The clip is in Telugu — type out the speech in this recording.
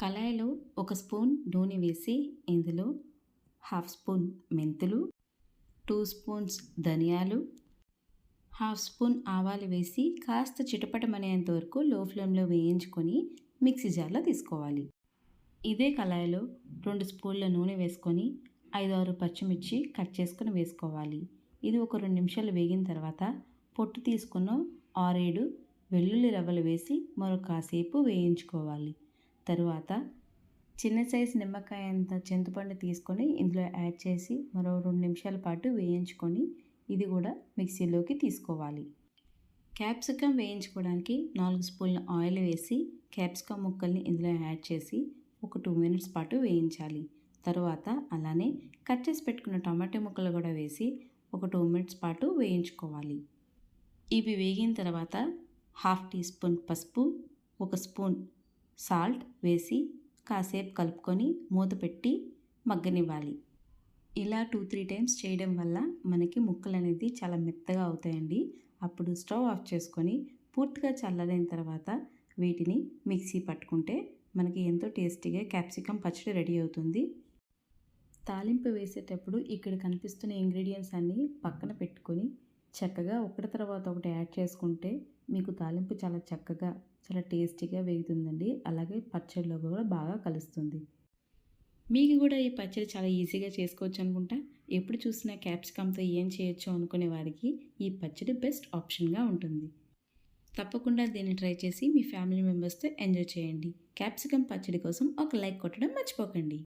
కళాయిలో ఒక స్పూన్ నూనె వేసి ఇందులో హాఫ్ స్పూన్ మెంతులు టూ స్పూన్స్ ధనియాలు హాఫ్ స్పూన్ ఆవాలు వేసి కాస్త చిటపటమనేంత వరకు లో ఫ్లేమ్లో వేయించుకొని మిక్సీ జార్లో తీసుకోవాలి. ఇదే కళాయిలో రెండు స్పూన్ల నూనె వేసుకొని ఐదు ఆరు పచ్చిమిర్చి కట్ చేసుకొని వేసుకోవాలి. ఇది ఒక రెండు నిమిషాలు వేగిన తర్వాత పొట్టు తీసుకున్న ఆరేడు వెల్లుల్లి రవ్వలు వేసి మరొక కాసేపు వేయించుకోవాలి. తరువాత చిన్న సైజు నిమ్మకాయ అంత చింతపండు తీసుకొని ఇందులో యాడ్ చేసి మరో రెండు నిమిషాల పాటు వేయించుకొని ఇది కూడా మిక్సీలోకి తీసుకోవాలి. క్యాప్సికమ్ వేయించుకోవడానికి నాలుగు స్పూన్ల ఆయిల్ వేసి క్యాప్సికమ్ ముక్కల్ని ఇందులో యాడ్ చేసి ఒక టూ మినిట్స్ పాటు వేయించాలి. తర్వాత అలానే కట్ చేసి పెట్టుకున్న టమాటో ముక్కలు కూడా వేసి ఒక టూ మినిట్స్ పాటు వేయించుకోవాలి. ఇవి వేగిన తర్వాత హాఫ్ టీ స్పూన్ పసుపు ఒక స్పూన్ సాల్ట్ వేసి కాసేపు కలుపుకొని మూత పెట్టి మగ్గనివ్వాలి. ఇలా టూ త్రీ టైమ్స్ చేయడం వల్ల మనకి ముక్కలు అనేది చాలా మెత్తగా అవుతాయండి. అప్పుడు స్టవ్ ఆఫ్ చేసుకొని పూర్తిగా చల్లదైన తర్వాత వీటిని మిక్సీ పట్టుకుంటే మనకి ఎంతో టేస్టీగా క్యాప్సికమ్ పచ్చడి రెడీ అవుతుంది. తాలింపు వేసేటప్పుడు ఇక్కడ కనిపిస్తున్న ఇంగ్రీడియంట్స్ అన్నీ పక్కన పెట్టుకొని చక్కగా ఒకటి తర్వాత ఒకటి యాడ్ చేసుకుంటే మీకు తాలింపు చాలా చక్కగా చాలా టేస్టీగా వేగుతుందండి. అలాగే పచ్చడిలో కూడా బాగా కలుస్తుంది. మీకు కూడా ఈ పచ్చడి చాలా ఈజీగా చేసుకోవచ్చు అనుకుంటా. ఎప్పుడు చూసినా క్యాప్సికమ్తో ఏం చేయొచ్చు అనుకునే వారికి ఈ పచ్చడి బెస్ట్ ఆప్షన్గా ఉంటుంది. తప్పకుండా దీన్ని ట్రై చేసి మీ ఫ్యామిలీ మెంబర్స్తో ఎంజాయ్ చేయండి. క్యాప్సికమ్ పచ్చడి కోసం ఒక లైక్ కొట్టడం మర్చిపోకండి.